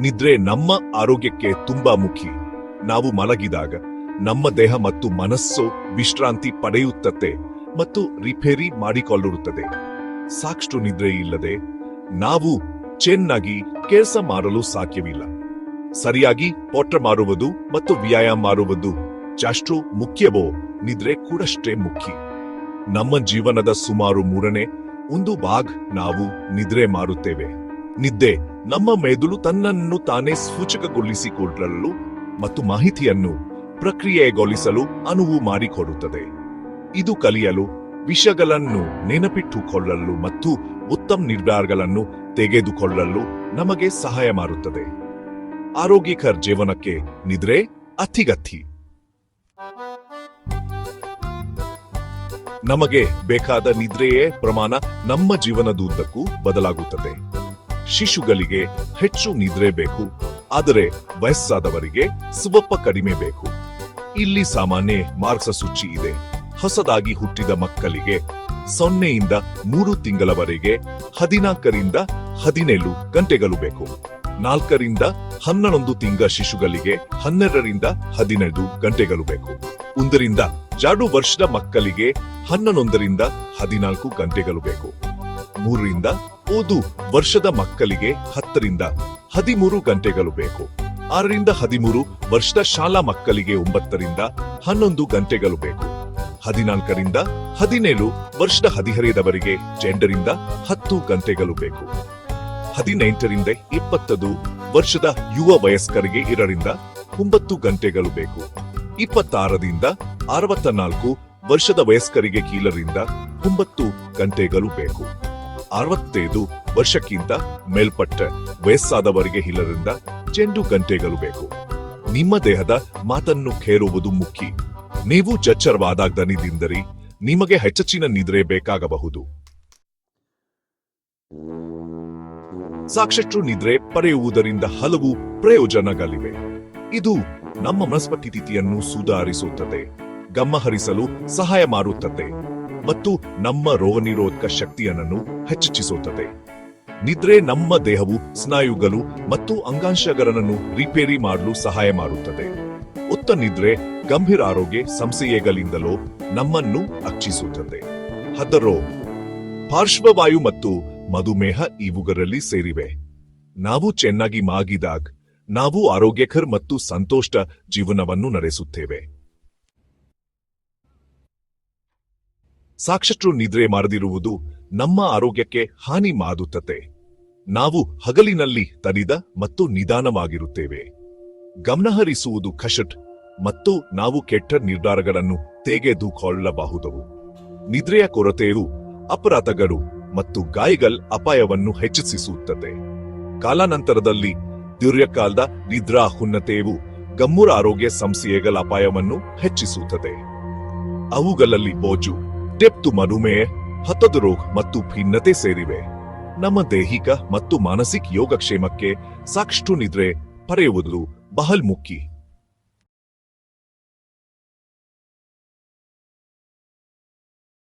ನಿದ್ರೆ ನಮ್ಮ ಆರೋಗ್ಯಕ್ಕೆ ತುಂಬಾ ಮುಖ್ಯ. ನಾವು ಮಲಗಿದಾಗ ನಮ್ಮ ದೇಹ ಮತ್ತು ಮನಸ್ಸು ವಿಶ್ರಾಂತಿ ಪಡೆಯುತ್ತದೆ ಮತ್ತು ರಿಪೇರಿ ಮಾಡಿಕೊಳ್ಳುತ್ತದೆ. ಸಾಕಷ್ಟು ನಿದ್ರೆ ಇಲ್ಲದೆ ನಾವು ಚೆನ್ನಾಗಿ ಕೆಲಸ ಮಾಡಲು ಸಾಧ್ಯವಿಲ್ಲ. ಸರಿಯಾಗಿ ಪೋಟ ಮಾರುವುದು ಮತ್ತು ವ್ಯಾಯಾಮ ಮಾಡುವುದು ಜಾಷ್ಟು ಮುಖ್ಯವೋ ನಿದ್ರೆ ಕೂಡಷ್ಟೇ ಮುಖ್ಯ. ನಮ್ಮ ಜೀವನದ ಸುಮಾರು ಮೂರನೇ ಒಂದು ಭಾಗ್ ನಾವು ನಿದ್ರೆ ಮಾರುತ್ತೇವೆ. ನಿದ್ದೆ ನಮ್ಮ ಮೆದುಳು ತನ್ನನ್ನು ತಾನೇ ಸೂಚಕಗೊಳಿಸಿಕೊಳ್ಳಲು ಮತ್ತು ಮಾಹಿತಿಯನ್ನು ಪ್ರಕ್ರಿಯೆಗೊಳಿಸಲು ಅನುವು ಮಾಡಿಕೊಡುತ್ತದೆ. ಇದು ಕಲಿಯಲು, ವಿಷಯಗಳನ್ನು ನೆನಪಿಟ್ಟುಕೊಳ್ಳಲು ಮತ್ತು ಉತ್ತಮ ನಿರ್ಧಾರಗಳನ್ನು ತೆಗೆದುಕೊಳ್ಳಲು ನಮಗೆ ಸಹಾಯ ಮಾಡುತ್ತದೆ. ಆರೋಗ್ಯಕರ ಜೀವನಕ್ಕೆ ನಿದ್ರೆ ಅತಿಗತ್ತಿ ನಮಗೆ ಬೇಕಾದ ನಿದ್ರೆಯೇ ಪ್ರಮಾಣ ನಮ್ಮ ಜೀವನದುದ್ದಕ್ಕೂ ಬದಲಾಗುತ್ತದೆ. ಶಿಶುಗಳಿಗೆ ಹೆಚ್ಚು ನಿದ್ರೆ ಬೇಕು, ಆದರೆ ವಯಸ್ಸಾದವರಿಗೆ ಸ್ವಲ್ಪ ಕಡಿಮೆ ಬೇಕು. ಇಲ್ಲಿ ಸಾಮಾನ್ಯ ಮಾರ್ಗಸೂಚಿ ಇದೆ. ಹೊಸದಾಗಿ ಹುಟ್ಟಿದ ಮಕ್ಕಳಿಗೆ ಸೊನ್ನೆಯಿಂದ ಮೂರು ತಿಂಗಳವರೆಗೆ ಹದಿನಾಲ್ಕರಿಂದ ಹದಿನೇಳು ಗಂಟೆಗಳು ಬೇಕು. ನಾಲ್ಕರಿಂದ ಹನ್ನೊಂದು ತಿಂಗಳ ಶಿಶುಗಳಿಗೆ ಹನ್ನೆರಡರಿಂದ ಹದಿನೈದು ಗಂಟೆಗಳು ಬೇಕು. ಒಂದರಿಂದ ಜಾಡು ವರ್ಷದ ಮಕ್ಕಳಿಗೆ ಹನ್ನೊಂದರಿಂದ ಹದಿನಾಲ್ಕು ಗಂಟೆಗಳು ಬೇಕು. ಮೂರರಿಂದ ಓದು ವರ್ಷದ ಮಕ್ಕಳಿಗೆ ಹತ್ತರಿಂದ ಹದಿಮೂರು ಗಂಟೆಗಳು ಬೇಕು. ಆರರಿಂದ ಹದಿಮೂರು ವರ್ಷದ ಶಾಲಾ ಮಕ್ಕಳಿಗೆ ಒಂಬತ್ತರಿಂದ ಹನ್ನೊಂದು ಗಂಟೆಗಳು ಬೇಕು. ಹದಿನಾಲ್ಕರಿಂದ ಹದಿನೇಳು ವರ್ಷದ ಹದಿಹರೆಯದವರಿಗೆ ಜೆಂಡರಿಂದ ಹತ್ತು ಗಂಟೆಗಳು ಬೇಕು. ಹದಿನೆಂಟರಿಂದ ಇಪ್ಪತ್ತದು ವರ್ಷದ ಯುವ ವಯಸ್ಕರಿಗೆ ಇರರಿಂದ ಒಂಬತ್ತು ಗಂಟೆಗಳು ಬೇಕು. ಇಪ್ಪತ್ತಾರರಿಂದ ಅರವತ್ತ ನಾಲ್ಕು ವರ್ಷದ ವಯಸ್ಕರಿಗೆ ಕೀಲರಿಂದ ಒಂಬತ್ತು ಗಂಟೆಗಳು ಬೇಕು. ಅರವತ್ತೈದು ವರ್ಷಕ್ಕಿಂತ ಮೇಲ್ಪಟ್ಟ ವಯಸ್ಸಾದವರಿಗೆ ಇಲ್ಲದಿಂದ ಚೆಂಡು ಗಂಟೆಗಳು ಬೇಕು. ನಿಮ್ಮ ದೇಹದ ಮಾತನ್ನು ಕೇರುವುದು ಮುಖ್ಯ. ನೀವು ಜಚ್ಚರವಾದಾಗ ದನಿದಿಂದರಿ ನಿಮಗೆ ಹೆಚ್ಚಿನ ನಿದ್ರೆ ಬೇಕಾಗಬಹುದು. ಸಾಕಷ್ಟು ನಿದ್ರೆ ಪಡೆಯುವುದರಿಂದ ಹಲವು ಪ್ರಯೋಜನಗಳಿವೆ. ಇದು ನಮ್ಮ ಮನಸ್ಪತಿ ಸ್ಥಿತಿಯನ್ನು ಸುಧಾರಿಸುತ್ತದೆ ಗಮನಹರಿಸಲು ಸಹಾಯ ಮಾಡುತ್ತದೆ. ಮತ್ತು ನಮ್ಮ ರೋಗನಿರೋಧಕ ಶಕ್ತಿಯನ್ನು ಹೆಚ್ಚಿಸುತ್ತದೆ. ನಿದ್ರೆ ನಮ್ಮ ದೇಹವು ಸ್ನಾಯುಗಳು ಮತ್ತು ಅಂಗಾಂಶಗಳನ್ನು ರಿಪೇರಿ ಮಾಡಲು ಸಹಾಯ ಮಾಡುತ್ತದೆ. ಉತ್ತ ನಿದ್ರೆ ಗಂಭೀರ ಆರೋಗ್ಯ ಸಮಸ್ಯೆಗಳಿಂದಲೂ ನಮ್ಮನ್ನು ಅಕ್ಷಿಸುತ್ತದೆ ಹದರೋ ಪಾರ್ಶ್ವವಾಯು ಮತ್ತು ಮಧುಮೇಹ ಇವುಗಳಲ್ಲಿ ಸೇರಿವೆ. ನಾವು ಚೆನ್ನಾಗಿ ಮಾಗಿದಾಗ ನಾವು ಆರೋಗ್ಯಕರ ಮತ್ತು ಸಂತೋಷ ಜೀವನವನ್ನು ನಡೆಸುತ್ತೇವೆ. ಸಾಕಷ್ಟು ನಿದ್ರೆ ಮಾಡದಿರುವುದು ನಮ್ಮ ಆರೋಗ್ಯಕ್ಕೆ ಹಾನಿ ಮಾಡುತ್ತದೆ ನಾವು ಹಗಲಿನಲ್ಲಿ ತನಿದ ಮತ್ತು ನಿಧಾನವಾಗಿರುತ್ತೇವೆ. ಗಮನಹರಿಸುವುದು ಕಷಟ್ ಮತ್ತು ನಾವು ಕೆಟ್ಟ ನಿರ್ಧಾರಗಳನ್ನು ತೆಗೆದುಕೊಳ್ಳಬಹುದು ನಿದ್ರೆಯ ಕೊರತೆಯು ಅಪರಾಧಗಳು ಮತ್ತು ಗಾಯಗಳ ಅಪಾಯವನ್ನು ಹೆಚ್ಚಿಸುತ್ತದೆ ಕಾಲಾನಂತರದಲ್ಲಿ ದೀರ್ಘಕಾಲದ ನಿದ್ರಾ ಹುನ್ನತೆಯು ಗಮ್ಮುರ ಆರೋಗ್ಯ ಸಮಸ್ಯೆಗಳ ಅಪಾಯವನ್ನು ಹೆಚ್ಚಿಸುತ್ತದೆ. ಅವುಗಳಲ್ಲಿ ಬೋಜು ಡೆಪ್ತು ಮಧುಮೇಹ, ಹತದ ರೋಗ ಮತ್ತು ಭಿನ್ನತೆ ಸೇರಿವೆ. ನಮ್ಮ ದೈಹಿಕ ಮತ್ತು ಮಾನಸಿಕ ಯೋಗಕ್ಷೇಮಕ್ಕೆ ಸಾಕಷ್ಟು ನಿದ್ರೆ ಪಡೆಯುವುದು ಬಹಳ ಮುಖ್ಯ